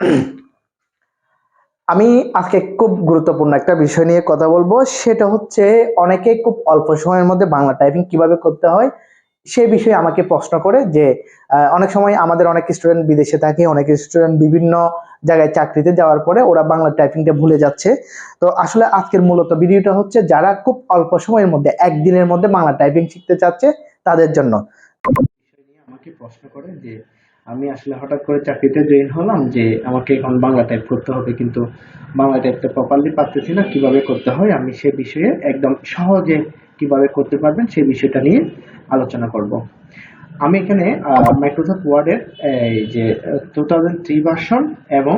আমি আজকে খুব গুরুত্বপূর্ণ একটা বিষয় নিয়ে কথা বলব। সেটা হচ্ছে অনেকে খুব অল্প সময়ের মধ্যে বাংলা টাইপিং কীভাবে করতে হয়, সে বিষয়ে আমাকে প্রশ্ন করে যে অনেক সময় আমাদের অনেক স্টুডেন্ট বিদেশে থাকে, অনেক স্টুডেন্ট বিভিন্ন জায়গায় চাকরিতে যাওয়ার পরে ওরা বাংলা টাইপিংটা ভুলে যাচ্ছে। তো আসলে আজকের মূলত ভিডিওটা হচ্ছে যারা খুব অল্প সময়ের মধ্যে, একদিনের মধ্যে বাংলা টাইপিং শিখতে চাচ্ছে, তাদের জন্য। আমাকে প্রশ্ন করে যে আমি আসলে হঠাৎ করে চাকরিতে জয়েন হলাম যে আমাকে এখন বাংলা টাইপ করতে হবে, কিন্তু বাংলা টাইপটা প্রপারলি পারতেছি না, কীভাবে করতে হয় আমি সে বিষয়ে একদম সহজে কীভাবে করতে পারবেন সেই বিষয়টা নিয়ে আলোচনা করব। আমি এখানে মাইক্রোসফট ওয়ার্ডের এই যে টু থাউজেন্ড থ্রি ভার্সন এবং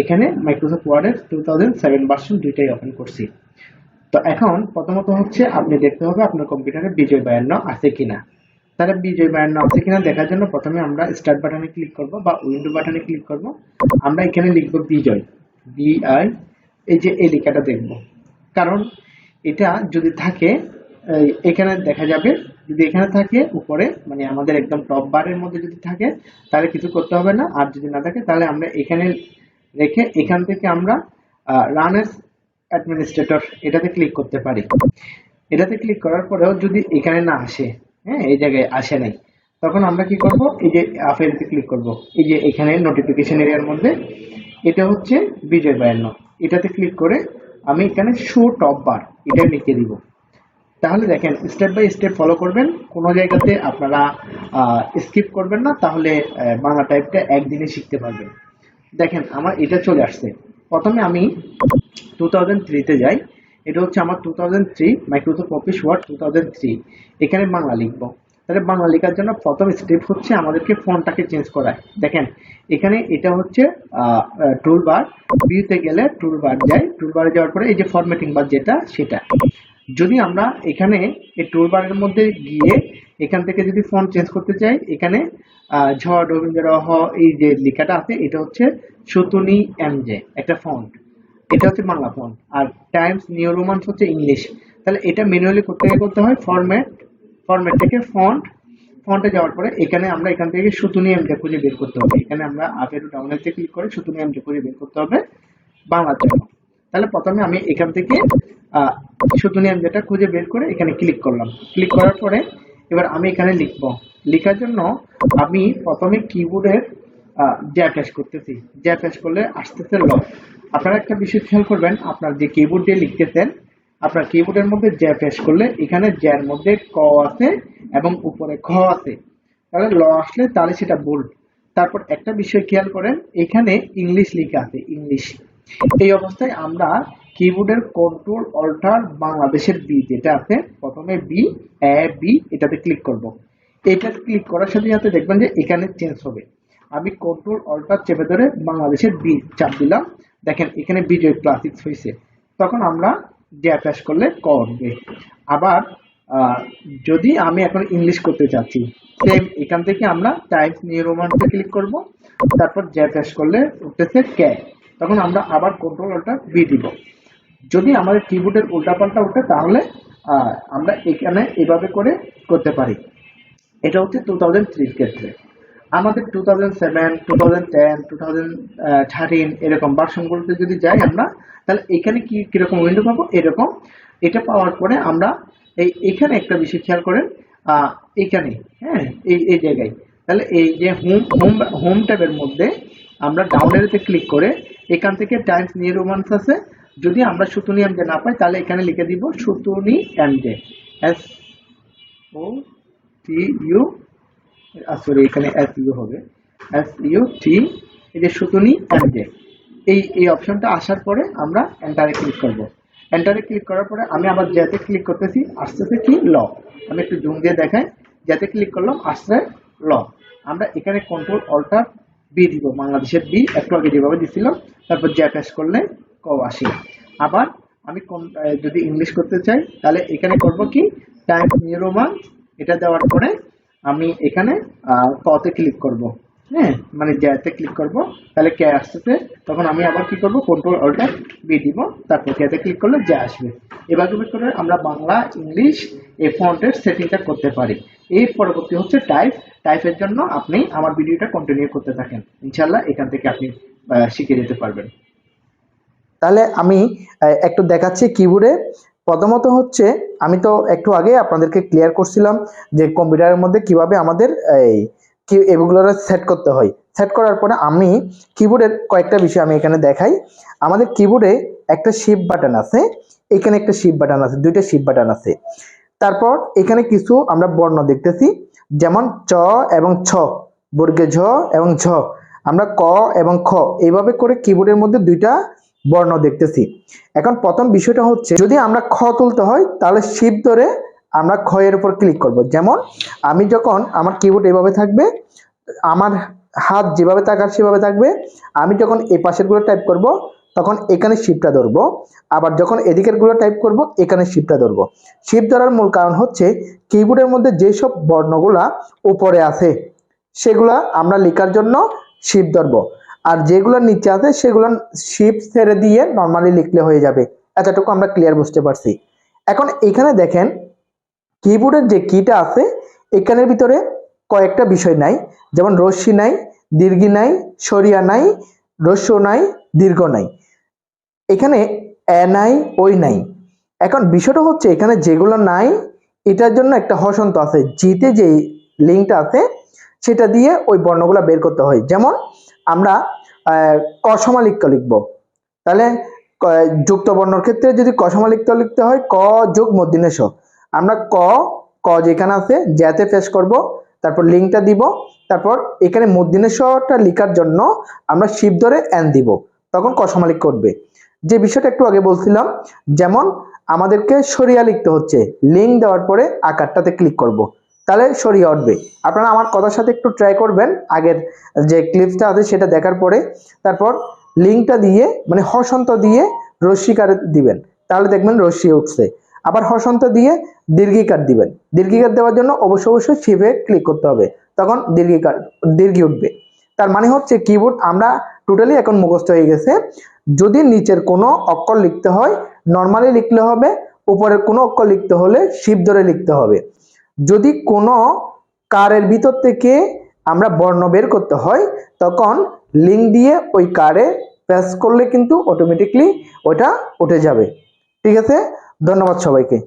এখানে মাইক্রোসফট ওয়ার্ডের টু থাউজেন্ড সেভেন ভার্সন দুইটাই ওপেন করছি। তো এখন প্রথমত হচ্ছে আপনি দেখতে হবে আপনার কম্পিউটারে বিজয় বায়ান্ন আছে কিনা। তাহলে বিজয় বায়ান্ন আছে কিনা দেখার জন্য প্রথমে আমরা স্টার্ট বাটনে ক্লিক করব বা উইন্ডো বাটনে ক্লিক করব। আমরা এখানে লিখব বিজয় বি আই এই যে এই লেখাটা দেখব। কারণ এটা যদি থাকে এখানে দেখা যাবে, যদি এখানে থাকে, উপরে মানে আমাদের একদম টপ বারের মধ্যে যদি থাকে, তাহলে কিছু করতে হবে না। আর যদি না থাকে, তাহলে আমরা এখানে রেখে এখান থেকে আমরা রান এস অ্যাডমিনিস্ট্রেটর এটাতে ক্লিক করতে পারি। এটাতে ক্লিক করার পরেও যদি এখানে না আসে হ্যাঁ এই জায়গায় আসে নাই। তখন আমরা কি করব? এই যে আফেরিতে ক্লিক করব। এই যে এখানে নোটিফিকেশন এরিয়ার মধ্যে, এটা হচ্ছে বিজয় বায়ান্ন এটাতে ক্লিক করে আমি এখানে শো টপ বার এটা লিখে দিব। তাহলে দেখেন স্টেপ বাই স্টেপ ফলো করবেন। কোনো জায়গাতে আপনারা স্কিপ করবেন না। তাহলে বাংলা টাইপটা একদিনে শিখতে পারবেন। দেখেন, আমার এটা চলে আসছে। প্রথমে আমি টু থাউজেন্ড থ্রিতে যাই। এটা হচ্ছে আমার two thousand three Microsoft office word two thousand three এখানে বাংলা লিখব। তাহলে বাংলা লেখার জন্য প্রথম স্টেপ হচ্ছে আমাদেরকে ফোনটাকে চেঞ্জ করায় দেখেন, এখানে এটা হচ্ছে টুল বার ভিউতে গেলে টুল বার যায়। টুল বারে যাওয়ার পরে এই যে ফরম্যাটিং বার যেটা, সেটা। যদি আমরা এখানে এই টুল বারের মধ্যে গিয়ে এখান থেকে যদি ফন্ট চেঞ্জ করতে চাই, এখানে ঝড় রবীন্দ্র হ এই যে লেখাটা আছে, এটা হচ্ছে সুতুনি এমজে, একটা ফন্ট এটা হচ্ছে বাংলা ফন্ট আর টাইমস নিউ রোমান্স হচ্ছে ইংলিশ তাহলে এটা ম্যানুয়ালি করতে করতে হয় ফরম্যাট ফরম্যাট থেকে ফন্ট ফন্টে যাওয়ার পরে এখানে আমরা এখান থেকে সুতুনি এমজে খুঁজে বের করতে হবে। এখানে আমরা আপের ডাউনলোডে ক্লিক করে সুতুনি এমজে খুঁজে বের করতে হবে বাংলার জন্য তাহলে প্রথমে আমি এখান থেকে সুতুনি এমজেটা খুঁজে বের করে এখানে ক্লিক করলাম। ক্লিক করার পরে এবার আমি এখানে লিখব। লেখার জন্য আমি প্রথমে কিবোর্ডের জ্যাপ্যাস করতেছি। জ্যাপ্যাস করলে আসতেছে ল আপনারা একটা বিষয় খেয়াল করবেন, আপনার যে কিবোর্ড দিয়ে লিখতেছেন, আপনার কিবোর্ডের মধ্যে জ্যা প্রেস করলে এখানে জ্যার মধ্যে ক আছে এবং উপরে খ আছে। তাহলে ল আসলে তাহলে সেটা বোল্ড তারপর একটা বিষয় খেয়াল করেন, এখানে ইংলিশ লেখা আছে, ইংলিশ। এই অবস্থায় আমরা কিবোর্ডের কন্ট্রোল অল্টার বাংলাদেশের বি যেটা আছে, প্রথমে বি এ বি এটাতে ক্লিক করব। এটা ক্লিক করার সাথে সাথে দেখবেন যে এখানে চেঞ্জ হবে। আমি কন্ট্রোল অল্টার চেপে ধরে বাংলাদেশের বি চাপ দিলাম। দেখেন, এখানে বিজয় ক্লাসিক্স হয়েছে তখন আমরা ড্যাশ করলে করবে আবার যদি আমি এখন ইংলিশ করতে চাচ্ছি সেম এখান থেকে আমরা টাইমস নিয়ে রোমান্সে ক্লিক করব। তারপর ড্যাশ করলে উঠতেছে কে তখন আমরা আবার কন্ট্রোল অল্টার বি দিব। যদি আমাদের কিবোর্ডের উল্টাপাল্টা উঠে, তাহলে আমরা এখানে এভাবে করে করতে পারি। এটা হচ্ছে টু থাউজেন্ড থ্রির ক্ষেত্রে। আমাদের two thousand seven two thousand ten two thousand thirteen এরকম ভার্সনগুলোতে যদি যাই আমরা, তাহলে এখানে কি, কীরকম উইন্ডো পাবো? এরকম। এটা পাওয়ার পরে আমরা এই, এখানে একটা বিষয় খেয়াল করেন এখানে হ্যাঁ এই এই জায়গায়। তাহলে এই যে হোম হোম হোম ট্যাবের মধ্যে আমরা ডাউন ক্লিক করে এখান থেকে টাইমস নিয়ে রোমান্স আছে। যদি আমরা সুতুনি এমজে না পাই, তাহলে এখানে লিখে দিব Sutonny MJ S O T U sorry এখানে এস ইউ হবে। এস ইউ টি এই যে সুতুনি এমজে এই এই অপশনটা আসার পরে আমরা এন্টারে ক্লিক করব। এন্টারে ক্লিক করার পরে আমি আবার যাতে ক্লিক করতেছি, আসতেছে কি ল আমি একটু জুম দিয়ে দেখাই। যাতে ক্লিক করলাম, আসছে ল আমরা এখানে কন্ট্রোল অল্টার বি দিব। বাংলাদেশের বি একটু আগে যেভাবে দিছিলাম, তারপর জ্যাটাস করলে ক আসি। আবার আমি যদি ইংলিশ করতে চাই, তাহলে এখানে করব কি? টাইমস নিউ রোমান এটা দেওয়ার পরে আমি এখানে কতে ক্লিক করব। হ্যাঁ মানে জ্যাতে ক্লিক করব। তাহলে কে আসতেছে তখন আমি আবার কি করব? কন্ট্রোল অল্টার বি দিব। তারপর কেতে ক্লিক করলে যা আসবে। এভাবে করে আমরা বাংলা, ইংলিশ এই ফন্টের সেটিংটা করতে পারি। এর পরবর্তী হচ্ছে টাইপ টাইপের জন্য আপনি আমার ভিডিওটা কন্টিনিউ করতে থাকেন। ইনশাল্লাহ এখান থেকে আপনি শিখে নিতে পারবেন। তাহলে আমি একটু দেখাচ্ছি কিবোর্ডে প্রথমত হচ্ছে, আমি তো একটু আগে আপনাদেরকে ক্লিয়ার করছিলাম যে কম্পিউটারের মধ্যে কীভাবে আমাদের এই কি এগুলো সেট করতে হয়। সেট করার পরে আমি কিবোর্ডের কয়েকটা বিষয় আমি এখানে দেখাই। আমাদের কিবোর্ডে একটা শিপ বাটন আছে, এখানে একটা শিপ বাটন আছে, দুইটা শিপ বাটন আছে। তারপর এখানে কিছু আমরা বর্ণ দেখতেছি, যেমন চ এবং ছ, বর্গে ঝ এবং ঝ। আমরা ক এবং খ, এইভাবে করে কিবোর্ডের মধ্যে দুইটা বর্ণ দেখতেছি। এখন প্রথম বিষয়টা হচ্ছে, যদি আমরা খ তুলতে হয়, তাহলে শিপ ধরে আমরা খ এর উপর ক্লিক করব। যেমন, আমি যখন আমার কিবোর্ড এভাবে থাকবে, আমার হাত যেভাবে থাকার সেভাবে থাকবে, আমি যখন এই পাশেরগুলো টাইপ করব, তখন এখানে শিপটা ধরবো। আবার যখন এদিকেরগুলো টাইপ করব, এখানে শিপটা ধরবো। শিপ ধরার মূল কারণ হচ্ছে কিবোর্ডের মধ্যে যেসব বর্ণগুলা উপরে আছে, সেগুলা আমরা লেখার জন্য শিপ ধরবো। আর যেগুলো নিচে আছে, সেগুলো শিপ ছেড়ে দিয়ে নর্মালি লিখলে হয়ে যাবে। এতটুকু আমরা ক্লিয়ার বুঝতে পারছি। এখন এখানে দেখেন কিবোর্ডের যে কিটা আছে, এখানের ভিতরে কয়েকটা বিষয় নাই। যেমন রশ্মি নাই, দীর্ঘি নাই, সরিয়া নাই, রস্য নাই, দীর্ঘ নাই। এখানে এ নাই ওই নাই। এখন বিষয়টা হচ্ছে এখানে যেগুলো নাই, এটার জন্য একটা হসন্ত আছে। জিতে যে লিঙ্কটা আছে, সেটা দিয়ে ওই বর্ণগুলো বের করতে হয়। যেমন আমরা কসমালিক্য লিখব। তাহলে যুক্ত বর্ণর ক্ষেত্রে যদি কসমালিক্য লিখতে হয়, ক যোগ মধ্যিনেশ আমরা ক ক যেখানে আছে জ্যাতে পেশ করব, তারপর লিঙ্কটা দিব, তারপর এখানে মধ্যিনেশটা লিখার জন্য আমরা শিব ধরে এন দিব, তখন কসমালিক করবে যে বিষয়টা একটু আগে বলছিলাম, যেমন আমাদেরকে সরিয়া লিখতে হচ্ছে, লিঙ্ক দেওয়ার পরে আকারটাতে ক্লিক করব। তাহলে সরিয়ে উঠবে আপনারা আমার কথার সাথে একটু ট্রাই করবেন। আগের যে ক্লিপসটা আছে সেটা দেখার পরে তারপর লিঙ্কটা দিয়ে মানে হসন্ত দিয়ে রশ্মিকার দিবেন। তাহলে দেখবেন রশ্মি উঠছে। আবার হসন্ত দিয়ে দীর্ঘিকার দিবেন। দীর্ঘিকার দেওয়ার জন্য অবশ্যই অবশ্যই শিবে ক্লিক করতে হবে। তখন দীর্ঘিকার দীর্ঘি উঠবে। তার মানে হচ্ছে কিবোর্ড আমরা টোটালি এখন মুখস্থ হয়ে গেছে। যদি নিচের কোনো অক্ষর লিখতে হয় নর্মালি লিখলে হবে, উপরের কোনো অক্ষর লিখতে হলে শিব ধরে লিখতে হবে। যদি কোনো কারের ভিতর থেকে আমরা বর্ণ বের করতে হয়, তখন লিঙ্ক দিয়ে ওই কারে প্রেস করলে কিন্তু অটোমেটিকলি ওটা উঠে যাবে। ঠিক আছে? ধন্যবাদ সবাইকে।